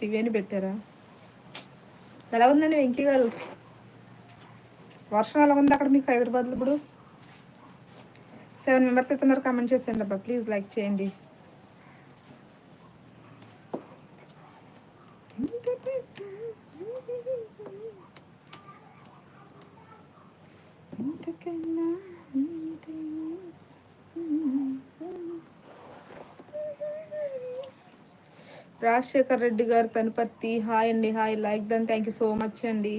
TV అని పెట్టారా? ఎలా ఉందండి వెంకీ గారు? వర్షం ఎలా ఉంది అక్కడ మీకు హైదరాబాద్లో ఇప్పుడు? సెవెన్ మెంబర్స్ అయితే ఉన్నారు కామెంట్ చేసేయండి అబ్బా ప్లీజ్ లైక్ చేయండి. ఇంతకన్నా రాజశేఖర్ రెడ్డి గారు తనుపత్తి హాయ్ అండి hi. Like than thank you so much అండి.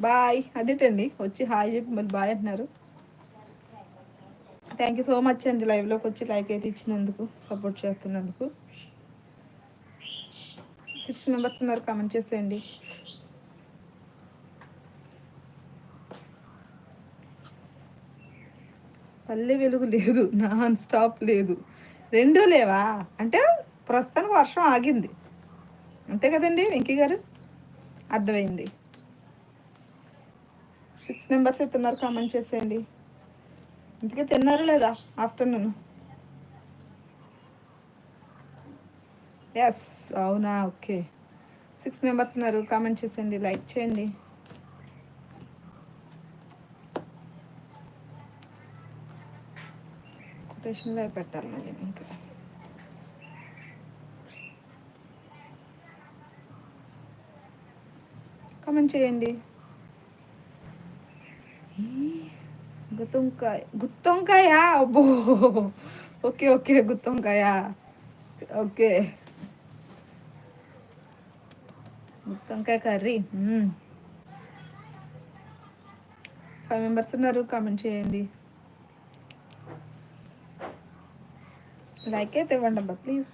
బాయ్ అదేటండి? వచ్చి హాయ్ చెప్పి మరి బాయ్ అంటున్నారు. థ్యాంక్ యూ సో మచ్ అండి లైవ్లోకి వచ్చి లైక్ అయితే ఇచ్చినందుకు సపోర్ట్ చేస్తున్నందుకు. సిక్స్ మెంబర్స్ ఉన్నారు కామెంట్ చేసేయండి. పల్లె వెలుగు లేదు నాన్ స్టాప్ లేదు. రెండూ లేవా? అంటే ప్రస్తుతానికి వర్షం ఆగింది. అంతే కదండి వెంకీ గారు? అర్థమైంది. సిక్స్ మెంబర్స్ అయితే ఉన్నారు కామెంట్ చేసేయండి. ఇంతకీ తిన్నారు లేదా? ఆఫ్టర్నూన్ ఎస్ అవునా? ఓకే. సిక్స్ మెంబర్స్ ఉన్నారు కామెంట్ చేసేయండి లైక్ చేయండి. కొటేషన్లో పెట్టాలి మళ్ళీ ఇంకా. కామెంట్ చేయండి. గుత్తొంకాయ గుత్తొంకాయ? అబ్బో! ఓకే ఓకే గుత్తొంకాయ. ఓకే. గుత్తొంకాయ కర్రీ. ఫైవ్ మెంబర్స్ ఉన్నారు కామెంట్ చేయండి. లైక్ అయితే ఇవ్వండి అబ్బా ప్లీజ్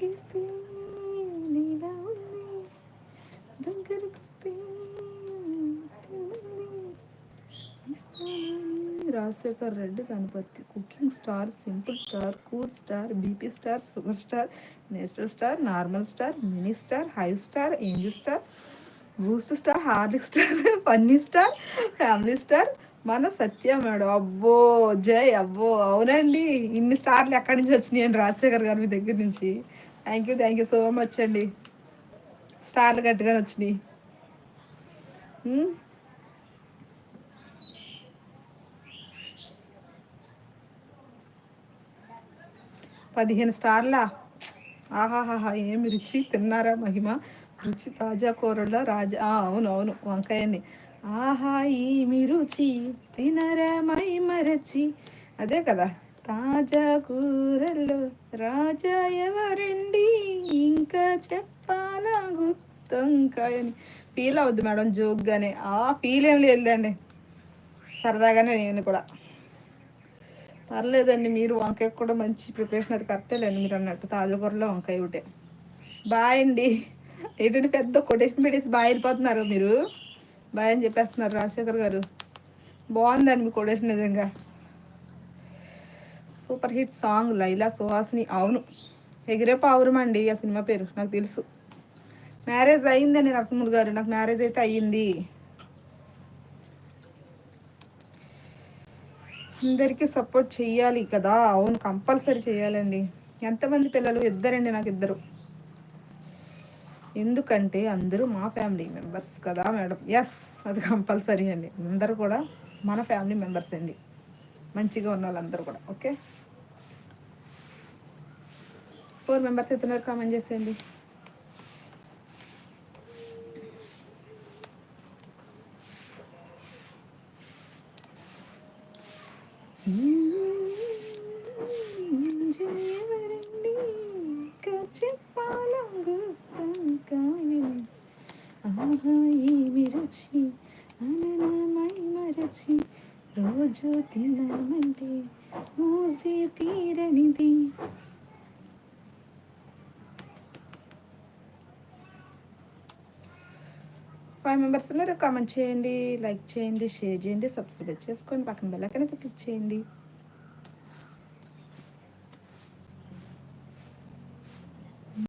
గీస్తే నీలా ఉంది దగ్గర Rajasekhar Reddy Ganapathi cooking star simple star cool star BP star super star natural star normal star mini star high star angel star Boost star Horlick star funny star family star మన Satya madam. అబ్బో జై అబ్బో. అవునండి ఇన్ని స్టార్లు ఎక్కడి నుంచి వచ్చినాయి అండి రాజశేఖర్ గారు మీ దగ్గర నుంచి? Thank you thank you so much అండి. స్టార్లు గట్టిగా వచ్చినాయి. Hmm? పదిహేను స్టార్లా. ఆహాహాహా ఏమి రుచి? తిన్నారా మహిమ? రుచి తాజా కూరలో? రాజా అవును అవును వంకాయని. ఆహా ఏమి రుచి? తినరా మై మరచి అదే కదా తాజా కూరలు. రాజా ఎవరండి? ఇంకా చెప్పాలా గుత్తంకాయని. Feel అవద్దు madam జోక్గానే. ఆ ఫీల్ ఏం లేదండి సరదాగానే నేను కూడా. పర్లేదండి మీరు వంకాయ కూడా మంచి ప్రిపరేషన్ అది కరెక్టేలేండి మీరు అన్నట్టు. తాజాకూరలో వంకాయ ఒకటే. బాయ్ అండి. ఏంటంటే పెద్ద కొటేషన్ పెట్టేసి బాయ్ వెళ్ళిపోతున్నారు మీరు? బాయ్ అని చెప్పేస్తున్నారు రాజశేఖర్ గారు. బాగుందండి మీ కొటేషన్ నిజంగా. Super hit song Laila Suhasini. అవును. ఎగిరే పావురం అండి ఆ సినిమా పేరు నాకు తెలుసు. మ్యారేజ్ అయ్యిందండి నరసింహులు గారు. నాకు మ్యారేజ్ అయితే అయ్యింది. అందరికీ సపోర్ట్ చెయ్యాలి కదా. అవును కంపల్సరీ చేయాలండి ఎంతమంది పిల్లలు? ఇద్దరండి నాకు ఇద్దరు. ఎందుకంటే అందరూ మా ఫ్యామిలీ మెంబర్స్ కదా మేడం. ఎస్ అది కంపల్సరీ అండి. అందరూ కూడా మన ఫ్యామిలీ మెంబర్స్ అండి. మంచిగా ఉన్న వాళ్ళందరూ కూడా ఓకే? ఫోర్ మెంబర్స్ ఎత్తున్నారు కామెంట్ చేసేయండి. రుచి అననమై మరచి రోజు తినమంటే మూసి తీరనిది ఫైవ్ మెంబర్స్ ఉన్నారు కామెంట్ చేయండి లైక్ చేయండి షేర్ చేయండి సబ్స్క్రైబ్ చేసుకోండి పక్కన బెల్లకనైతే క్లిక్ చేయండి.